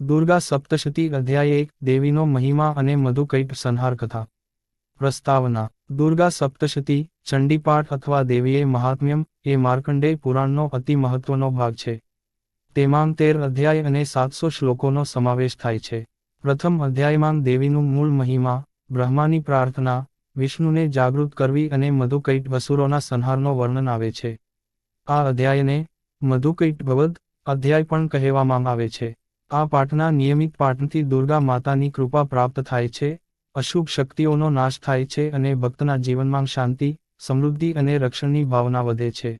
દુર્ગા સપ્તશતી અધ્યાય એક, દેવીનો મહિમા અને મધુકૈટ સંહાર કથા. પ્રસ્તાવના. દુર્ગા સપ્તશતી, ચંડીપાઠ અથવા દેવીએ મહાત્મ્યમ, એ માર્કંડેય પુરાણનો અતિ મહત્વનો ભાગ છે. તેમાં તેર અધ્યાય અને સાતસો શ્લોકોનો સમાવેશ થાય છે. પ્રથમ અધ્યાયમાં દેવીનું મૂળ મહિમા, બ્રહ્માની પ્રાર્થના, વિષ્ણુને જાગૃત કરવી અને મધુકૈટ વસુરોના સંહારનો વર્ણન આવે છે. આ અધ્યાયને મધુકૈટ ભવદ અધ્યાય પણ કહેવામાં આવે છે. આ પાઠના નિયમિત પાઠથી દુર્ગા માતાની કૃપા પ્રાપ્ત થાય છે, અશુભ શક્તિઓનો નાશ થાય છે અને ભક્તના જીવનમાં શાંતિ, સમૃદ્ધિ અને રક્ષણની ભાવના વધે છે.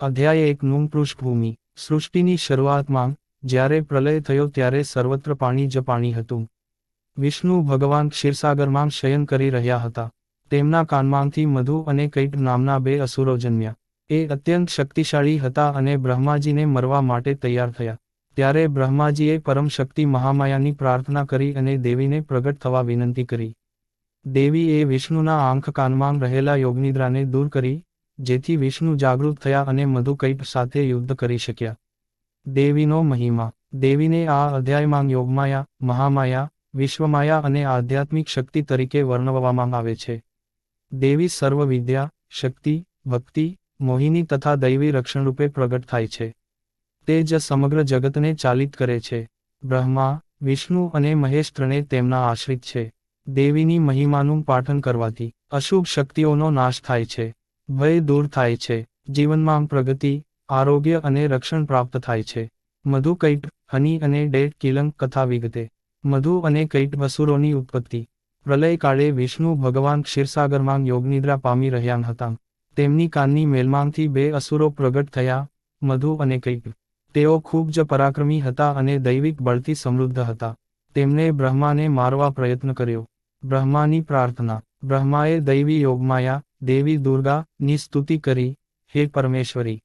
અધ્યાય એકનું પૃષ્ઠભૂમિ. સૃષ્ટિની શરૂઆતમાં જ્યારે પ્રલય થયો ત્યારે સર્વત્ર પાણી જ પાણી હતું. વિષ્ણુ ભગવાન ક્ષીરસાગરમાં શયન કરી રહ્યા હતા. તેમના કાનમાંથી મધુ અને કૈટ નામના બે અસુરો જન્મ્યા. એ અત્યંત શક્તિશાળી હતા અને બ્રહ્માજીને મરવા માટે તૈયાર થયા. ત્યારે બ્રહ્માજીએ પરમશક્તિ મહામાયાની પ્રાર્થના કરી અને દેવીને પ્રગટ થવા વિનંતી કરી. દેવીએ વિષ્ણુના આંખ કાનમાં રહેલા યોગનિદ્રાને દૂર કરી, જેથી વિષ્ણુ જાગૃત થયા અને મધુકૈપ સાથે યુદ્ધ કરી શક્યા. દેવીનો મહિમા. દેવીને આ અધ્યાયમાં યોગમાયા, મહામાયા, વિશ્વમાયા અને આધ્યાત્મિક શક્તિ તરીકે વર્ણવવામાં આવે છે. દેવી સર્વ વિદ્યા શક્તિ, ભક્તિ, મોહિની તથા દૈવી રક્ષણરૂપે પ્રગટ થાય છે. તે જ સમગ્ર જગતને ચાલિત કરે છે. બ્રહ્મા, વિષ્ણુ અને મહેશ ત્રણે તેમના આશ્રિત છે. દેવીની મહિમાનું પાઠન કરવાથી અશુભ શક્તિઓનો નાશ થાય છે. ભય દૂર થાય છે. જીવનમાં પ્રગતિ, આરોગ્ય અને રક્ષણ પ્રાપ્ત થાય છે. મધુ કૈટ હની અને ડેટ કિલંક કથા વિગતે. મધુ અને કૈટ વસુરોની ઉત્પત્તિ. પ્રલયકાળે વિષ્ણુ ભગવાન ક્ષીરસાગરમાં યોગનિદ્રા પામી રહ્યા હતા. તેમની કાનની મેલમાંથી બે અસુરો પ્રગટ થયા, મધુ અને કૈટ તેઓ ખૂબ જ પરાક્રમી હતા અને દૈવિક બળથી સમૃદ્ધ હતા. તેમણે બ્રહ્માને મારવા પ્રયત્ન કર્યો. બ્રહ્માની પ્રાર્થના. બ્રહ્માએ દૈવી યોગમાયા, દેવી દુર્ગા ની સ્તુતિ કરી, હે પરમેશ્વરી!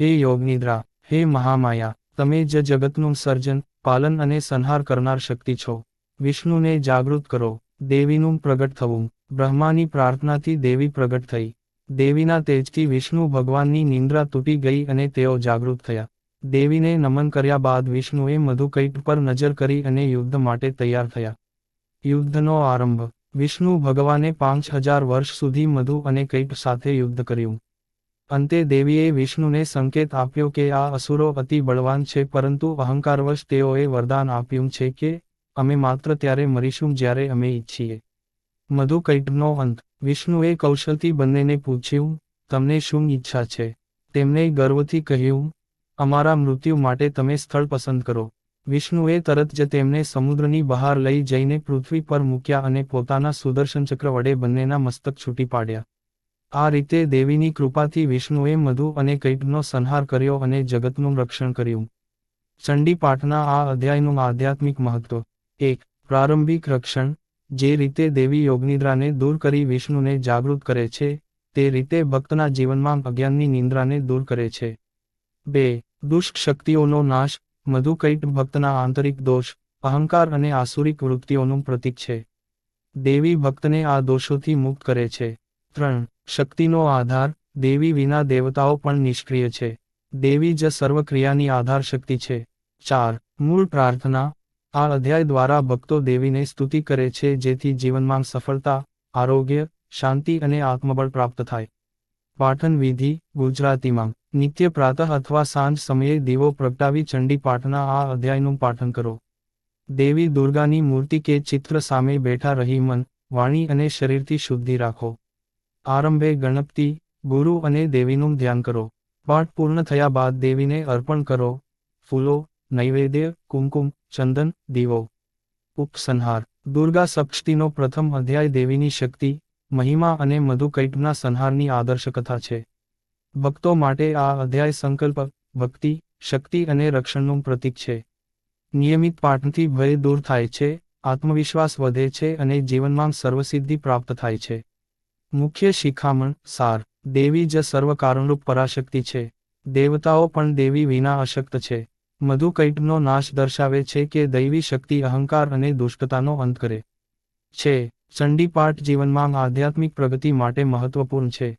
હે યોગનિદ્રા! હે મહામાયા! તમે જ જગતનું સર્જન, પાલન અને સંહાર કરનાર શક્તિ છો. વિષ્ણુને જાગૃત કરો. દેવીનું પ્રગટ થવું. બ્રહ્માની પ્રાર્થનાથી દેવી પ્રગટ થઈ. દેવીના તેજથી વિષ્ણુ ભગવાનની નિંદ્રા તૂટી ગઈ અને તેઓ જાગૃત થયા. દેવીને નમન કર્યા બાદ વિષ્ણુએ મધુકૈટ પર નજર કરી અને યુદ્ધ માટે તૈયાર થયા. યુદ્ધનો આરંભ. વિષ્ણુ ભગવાને પાંચ હજાર વર્ષ સુધી મધુ અને કૈટ સાથે યુદ્ધ કર્યું. અંતે દેવીએ વિષ્ણુને સંકેત આપ્યો કે આ અસુરો અતિ બળવાન છે પરંતુ અહંકારવશ તેઓએ વરદાન આપ્યું છે કે અમે માત્ર ત્યારે મરીશું જ્યારે અમે ઈચ્છીએ. મધુ કૈટનો અંત. વિષ્ણુએ કૌશલથી બંનેને પૂછ્યું, તમને શું ઈચ્છા છે? તેમણે ગર્વથી કહ્યું અમારા મૃત્યુ માટે તમે સ્થળ પસંદ કરો. વિષ્ણુએ તરત જ તેમને સમુદ્રની બહાર લઈ જઈને પૃથ્વી પર મૂક્યા અને પોતાના સુદર્શન ચક્ર વડે બંનેના મસ્તક છૂટી પાડ્યા. આ રીતે દેવીની કૃપાથી વિષ્ણુએ મધુ અને કૈટનો સંહાર કર્યો અને જગતનું રક્ષણ કર્યું. ચંડી પાઠના આ અધ્યાયનું આધ્યાત્મિક મહત્વ. એક, પ્રારંભિક રક્ષણ. જે રીતે દેવી યોગનિદ્રાને દૂર કરી વિષ્ણુને જાગૃત કરે છે, તે રીતે ભક્તના જીવનમાં અજ્ઞાનની નિંદ્રાને દૂર કરે છે. બે, દુષ્ટ શક્તિઓનો નાશ મધુકૈટ ભક્તના આંતરિક દોષ, અહંકાર અને આસુરિક વૃત્તિઓનું પ્રતીક છે. દેવી ભક્તને આ દોષોથી મુક્ત કરે છે. ત્રણ, શક્તિનો આધાર, દેવી વિના દેવતાઓ પણ નિષ્ક્રિય છે. દેવી જ સર્વક્રિયાની આધાર શક્તિ છે. ચાર, મૂળ પ્રાર્થના, આ અધ્યાય દ્વારા ભક્તો દેવીને સ્તુતિ કરે છે જેથી જીવનમાં સફળતા, આરોગ્ય, શાંતિ અને આત્મબળ પ્રાપ્ત થાય. પાઠન વિધિ ગુજરાતીમાં. નિત્ય પ્રાતઃ અથવા સાંજ સમયે દીવો પ્રગટાવી ચંડી પાઠના આ અધ્યાયનું પાઠન કરો. દેવી દુર્ગાની મૂર્તિ કે ચિત્ર સામે બેઠા રહી મન, વાણી અને શરીરથી શુદ્ધિ રાખો. આરંભે ગણપતિ, ગુરુ અને દેવીનું ધ્યાન કરો. પાઠ પૂર્ણ થયા બાદ દેવીને અર્પણ કરો. ફૂલો, નૈવેદ્ય, કુમકુમ, ચંદન, દીવો. ઉપસંહાર. દુર્ગા સપ્તશતીનો પ્રથમ અધ્યાય દેવીની શક્તિ, મહિમા અને મધુકૈટના સંહારની આદર્શ કથા છે. ભક્તો માટે આ અધ્યાય સંકલ્પ, ભક્તિ, શક્તિ અને રક્ષણનું પ્રતીક છે. નિયમિત પાઠથી ભય દૂર થાય છે, આત્મવિશ્વાસ વધે છે અને જીવનમાં સર્વસિદ્ધિ પ્રાપ્ત થાય છે. મુખ્ય શિખામણ, સાર, દેવી જ સર્વકારણરૂપ પરાશક્તિ છે. દેવતાઓ પણ દેવી વિના અશક્ત છે. મધુકૈટનો નાશ દર્શાવે છે કે દૈવી શક્તિ અહંકાર અને દુષ્ટતાનો અંત કરે છે. ચંડીપાઠ જીવનમાં આધ્યાત્મિક પ્રગતિ માટે મહત્વપૂર્ણ છે.